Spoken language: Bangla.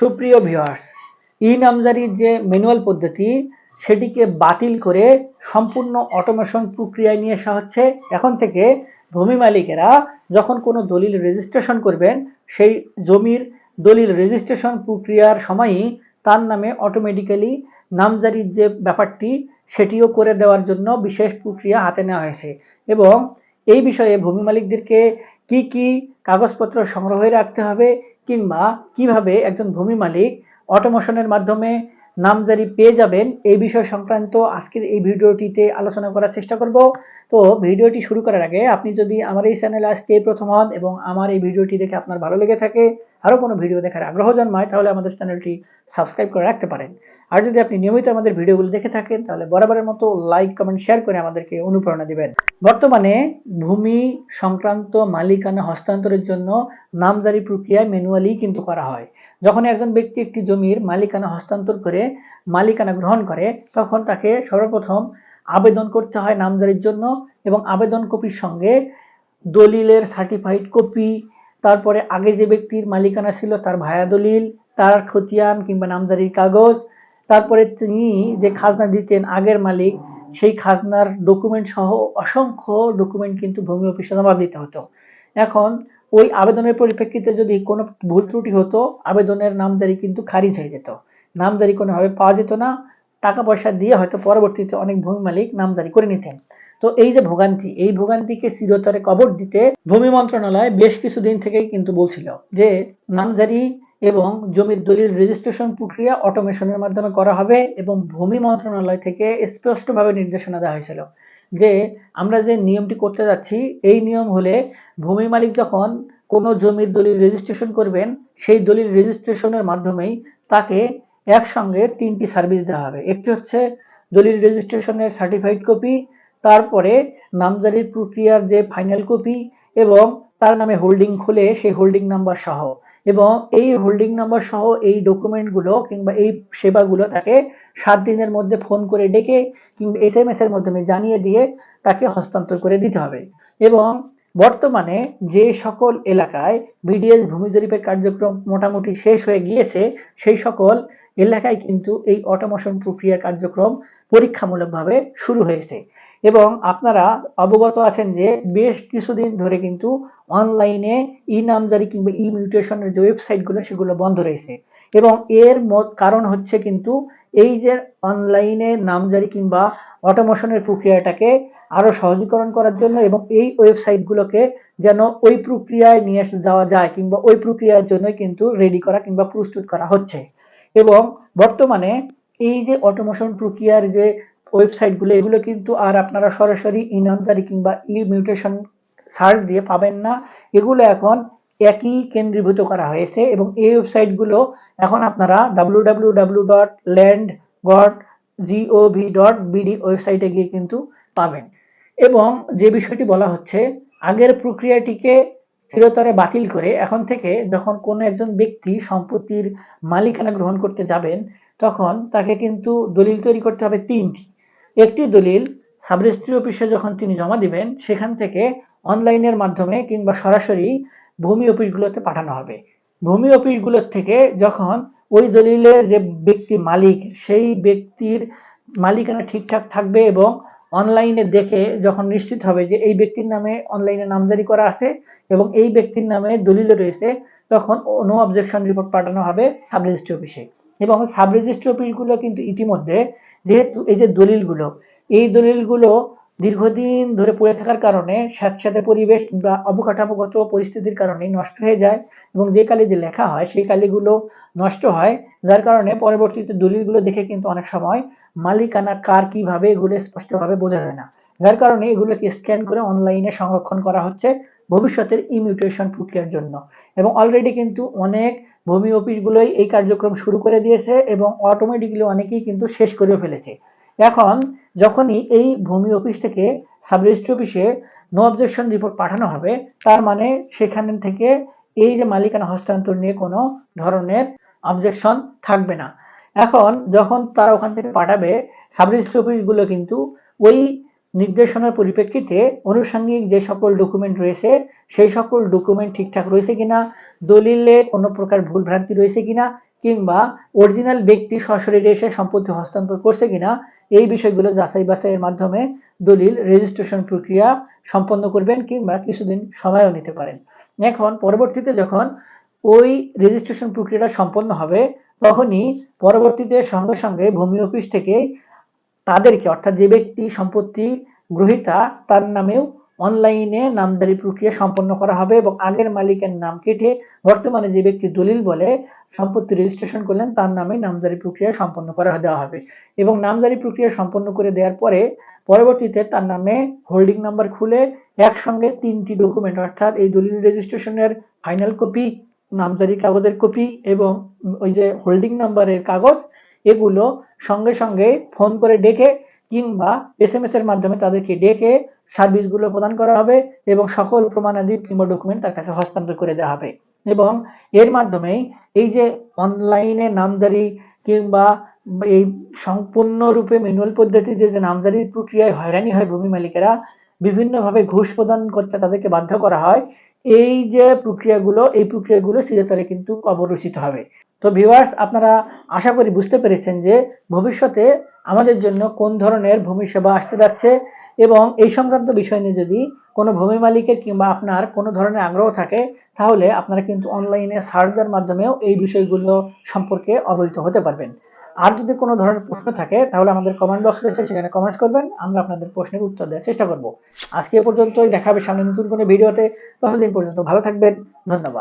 সুপ্রিয় ভিউয়ার্স ই নামজারির যে ম্যানুয়াল পদ্ধতি, সেটিকে বাতিল করে সম্পূর্ণ অটোমেশন প্রক্রিয়ায় নিয়ে আসা হচ্ছে। এখন থেকে ভূমি মালিকেরা যখন কোনো দলিল রেজিস্ট্রেশন করবেন, সেই জমির দলিল রেজিস্ট্রেশন প্রক্রিয়ার সময়ই তার নামে অটোমেটিক্যালি নামজারির যে ব্যাপারটি, সেটিও করে দেওয়ার জন্য বিশেষ প্রক্রিয়া হাতে নেওয়া হয়েছে। এবং এই বিষয়ে ভূমি মালিকদেরকে কি কি কাগজপত্র সংগ্রহে রাখতে হবে কিংবা কীভাবে একজন ভূমি মালিক অটোমেশনের মাধ্যমে নামজারি পেয়ে যাবেন, এই বিষয় সংক্রান্ত আজকের এই ভিডিওটিতে আলোচনা করার চেষ্টা করব। তো ভিডিওটি শুরু করার আগে আপনি যদি আমার এই চ্যানেলে আজকে প্রথম হন এবং আমার এই ভিডিওটি দেখে আপনার ভালো লেগে থাকে, আরও কোনো ভিডিও দেখার আগ্রহ জন্মায়, তাহলে আমাদের চ্যানেলটি সাবস্ক্রাইব করে রাখতে পারেন। আর যদি আপনি নিয়মিত আমাদের ভিডিওগুলো দেখে থাকেন, তাহলে বরাবরের মতো লাইক কমেন্ট শেয়ার করে আমাদেরকে অনুপ্রেরণা দিবেন। বর্তমানে ভূমি সংক্রান্ত মালিকানা হস্তান্তরের জন্য নামজারি প্রক্রিয়া ম্যানুয়ালি কিন্তু করা হয়। যখন একজন ব্যক্তি একটি জমির মালিকানা হস্তান্তর করে, মালিকানা গ্রহণ করে, তখন তাকে সর্বপ্রথম আবেদন করতে হয় নামজারির জন্য এবং আবেদন কপির সঙ্গে দলিলের সার্টিফাইড কপি তারপরে আগে যে ব্যক্তির মালিকানা ছিল তার ভায়া দলিল, তার খতিয়ান কিংবা নামজারির কাগজ তারপরে তিনি যে খাজনা দিতেন আগের মালিক, সেই খাজনার ডকুমেন্ট সহ অসংখ্য ডকুমেন্ট কিন্তু ভূমি অফিসে জমা দিতে হতো। এখন ওই আবেদনের পরিপ্রেক্ষিতে যদি কোনো ভুল ত্রুটি হতো, আবেদনের নামজারি কিন্তু খারিজ হয়ে যেত। নামজারি কোনোভাবে পাওয়া যেত না। টাকা পয়সা দিয়ে হয়তো পরবর্তীতে অনেক ভূমি মালিক নামজারি করে নিতেন। তো এই যে ভোগান্তি, এই ভোগান্তিকে চিরতরে কবর দিতে ভূমি মন্ত্রণালয় বেশ কিছুদিন থেকেই কিন্তু বলছিল যে নামজারি এবং জমির দলিল রেজিস্ট্রেশন প্রক্রিয়া অটোমেশনের মাধ্যমে করা হবে এবং ভূমি মন্ত্রণালয় থেকে স্পষ্টভাবে নির্দেশনা দেওয়া হয়েছিল যে আমরা যে নিয়মটি করতে যাচ্ছি, এই নিয়ম হলে ভূমি মালিক যখন কোনো জমির দলিল রেজিস্ট্রেশন করবেন, সেই দলিল রেজিস্ট্রেশনের মাধ্যমেই তাকে একসঙ্গে তিনটি সার্ভিস দেওয়া হবে। একটি হচ্ছে দলিল রেজিস্ট্রেশনের সার্টিফাইড কপি তারপরে নামজারির প্রক্রিয়ার যে ফাইনাল কপি এবং তার নামে হোল্ডিং খুলে সেই হোল্ডিং নাম্বার সহ। এবং এই হোল্ডিং নাম্বার সহ এই ডকুমেন্টগুলো কিংবা এই সেবাগুলো তাকে সাত দিনের মধ্যে ফোন করে ডেকে কিংবা এস এম এস এর মাধ্যমে জানিয়ে দিয়ে তাকে হস্তান্তর করে দিতে হবে। এবং বর্তমানে যে সকল এলাকায় বিডিএস ভূমি জরিপের কার্যক্রম মোটামুটি শেষ হয়ে গিয়েছে, সেই সকল এলাকায় কিন্তু এই অটোমেশন প্রক্রিয়ার কার্যক্রম পরীক্ষামূলকভাবে শুরু হয়েছে। এবং আপনারা অবগত আছেন যে বেশ কিছুদিন ধরে কিন্তু অনলাইনে ই নামজারি কিংবা ই মিউটেশনের যে ওয়েবসাইটগুলো, সেগুলো বন্ধ রয়েছে। এবং এর কারণ হচ্ছে কিন্তু এই যে অনলাইনে নামজারি কিংবা অটোমেশনের প্রক্রিয়াটাকে আরও সহজীকরণ করার জন্য এবং এই ওয়েবসাইটগুলোকে যেন ওই প্রক্রিয়ায় নিয়ে যাওয়া যায় কিংবা ওই প্রক্রিয়ার জন্য কিন্তু রেডি করা কিংবা প্রস্তুত করা হচ্ছে। এবং বর্তমানে এই যে অটোমেশন প্রক্রিয়ার যে ওয়েবসাইটগুলো, এগুলো কিন্তু আর আপনারা সরাসরি ইনামজারি কিংবা ই মিউটেশন সার্চ দিয়ে পাবেন না। এগুলো এখন একই কেন্দ্রীভূত করা হয়েছে এবং এই ওয়েবসাইটগুলো এখন আপনারা W dot land dot BD ওয়েবসাইটে গিয়ে কিন্তু পাবেন। এবং যে বিষয়টি বলা হচ্ছে, আগের প্রক্রিয়াটিকে চিরতরে বাতিল করে এখন থেকে যখন কোনো একজন ব্যক্তি সম্পত্তির মালিকানা গ্রহণ করতে যাবেন, তখন তাকে কিন্তু দলিল তৈরি করতে হবে তিনটি। একটি দলিল সাবরেজিস্ট্রি অফিসে যখন তিনি জমা দিবেন, সেখান থেকে অনলাইনের মাধ্যমে কিংবা সরাসরি ভূমি অফিসগুলোতে পাঠানো হবে। ভূমি অফিসগুলোর থেকে যখন ওই দলিলের যে ব্যক্তি মালিক, সেই ব্যক্তির মালিকানা ঠিকঠাক থাকবে এবং অনলাইনে দেখে যখন নিশ্চিত হবে যে এই ব্যক্তির নামে অনলাইনে নামজারি করা আছে এবং এই ব্যক্তির নামে দলিল রয়েছে, তখন নো অবজেকশন রিপোর্ট পাঠানো হবে সাব রেজিস্ট্রি অফিসে। এবং সাব রেজিস্ট্রি অফিসগুলো কিন্তু ইতিমধ্যে, যেহেতু এই যে দলিলগুলো, এই দলিলগুলো দীর্ঘদিন ধরে পড়ে থাকার কারণে স্যাঁতস্যাঁতে পরিবেশ কিংবা অবকাঠামোগত পরিস্থিতির কারণে নষ্ট হয়ে যায় এবং যে কালি যে লেখা হয়, সেই কালিগুলো নষ্ট হয়। যার কারণে পরবর্তীতে দলিলগুলো দেখে কিন্তু অনেক সময় মালিকানা কার কীভাবে এগুলো স্পষ্টভাবে বোঝা যায় না। যার কারণে এগুলোকে স্ক্যান করে অনলাইনে সংরক্ষণ করা হচ্ছে ভবিষ্যতের ইমিউটেশন প্রক্রিয়ার জন্য। এবং অলরেডি কিন্তু অনেক ভূমি অফিসগুলোই এই কার্যক্রম শুরু করে দিয়েছে এবং অটোমেটিকলি অনেকেই কিন্তু শেষ করে ফেলেছে। এখন যখনই এই ভূমি অফিস থেকে সাব রেজিস্ট্রি অফিসে নো অবজেকশন রিপোর্ট পাঠানো হবে, তার মানে সেখান থেকে এই যে মালিকানা হস্তান্তর নিয়ে কোনো ধরনের অবজেকশন থাকবে না। এখন যখন তারা ওখান থেকে পাঠাবে সাব রেজিস্ট্রি অফিসগুলো কিন্তু ওই নির্দেশনার পরিপ্রেক্ষিতে আনুষঙ্গিক যে সকল ডকুমেন্ট রয়েছে, সেই সকল ডকুমেন্ট ঠিকঠাক রয়েছে কিনা দলিলে কোনো প্রকার ভুল ভ্রান্তি রয়েছে কিনা, কিংবা অরিজিনাল ব্যক্তি সশরীরে এসে সম্পত্তি হস্তান্তর করছে কিনা, এই বিষয়গুলো যাচাই বাছাইয়ের মাধ্যমে দলিল রেজিস্ট্রেশন প্রক্রিয়া সম্পন্ন করবেন কিংবা কিছুদিন সময়ও নিতে পারেন। এখন পরবর্তীতে যখন ওই রেজিস্ট্রেশন প্রক্রিয়াটা সম্পন্ন হবে, তখনই পরবর্তীতে সঙ্গে সঙ্গে ভূমি অফিস থেকে তাদেরকে, অর্থাৎ যে ব্যক্তি সম্পত্তি গ্রহীতা, তার নামেও অনলাইনে নামজারি প্রক্রিয়া সম্পন্ন করা হবে এবং আগের মালিকের নাম কেটে বর্তমানে যে ব্যক্তি দলিল বলে সম্পত্তি রেজিস্ট্রেশন করলেন, তার নামে নামজারি প্রক্রিয়া সম্পন্ন করা দেওয়া হবে। এবং নামজারি প্রক্রিয়া সম্পন্ন করে দেওয়ার পরে পরবর্তীতে তার নামে হোল্ডিং নাম্বার খুলে একসঙ্গে তিনটি ডকুমেন্ট, অর্থাৎ এই দলিল রেজিস্ট্রেশনের ফাইনাল কপি নামজারি কাগজের কপি এবং ওই যে হোল্ডিং নাম্বারের কাগজ এগুলো সঙ্গে সঙ্গে ফোন করে ডেকে কিংবা এস এম এস এর মাধ্যমে তাদেরকে ডেকে সার্ভিসগুলো প্রদান করা হবে এবং সকল প্রমাণাদি কিংবা ডকুমেন্ট তার কাছে হস্তান্তর করে দেওয়া হবে। এবং এর মাধ্যমেই এই যে অনলাইনে নামজারি কিংবা এই সম্পূর্ণরূপে ম্যানুয়াল পদ্ধতিতে যে নামজারির প্রক্রিয়ায় হয়রানি হয় ভূমি মালিকেরা, বিভিন্নভাবে ঘুষ প্রদান করতে তাদেরকে বাধ্য করা হয়, এই যে প্রক্রিয়াগুলো, এই প্রক্রিয়াগুলো চিরতরে কিন্তু অবরুচিত হবে। তো ভিউয়ার্স আপনারা আশা করি বুঝতে পেরেছেন যে ভবিষ্যতে আমাদের জন্য কোন ধরনের ভূমি সেবা আসতে যাচ্ছে এবং এই সংক্রান্ত বিষয় নিয়ে যদি কোনো ভূমি মালিকের কিংবা আপনার কোনো ধরনের আগ্রহ থাকে, তাহলে আপনারা কিন্তু অনলাইনে সার্চ দেওয়ার মাধ্যমেও এই বিষয়গুলো সম্পর্কে অবহিত হতে পারবেন। আর যদি কোনো ধরনের প্রশ্ন থাকে, তাহলে আমাদের কমেন্ট বক্স রয়েছে, সেখানে কমেন্টস করবেন, আমরা আপনাদের প্রশ্নের উত্তর দেওয়ার চেষ্টা করব। আজকে পর্যন্তই দেখা হবে সামনে নতুন কোনো ভিডিওতে ততদিন পর্যন্ত ভালো থাকবেন, ধন্যবাদ।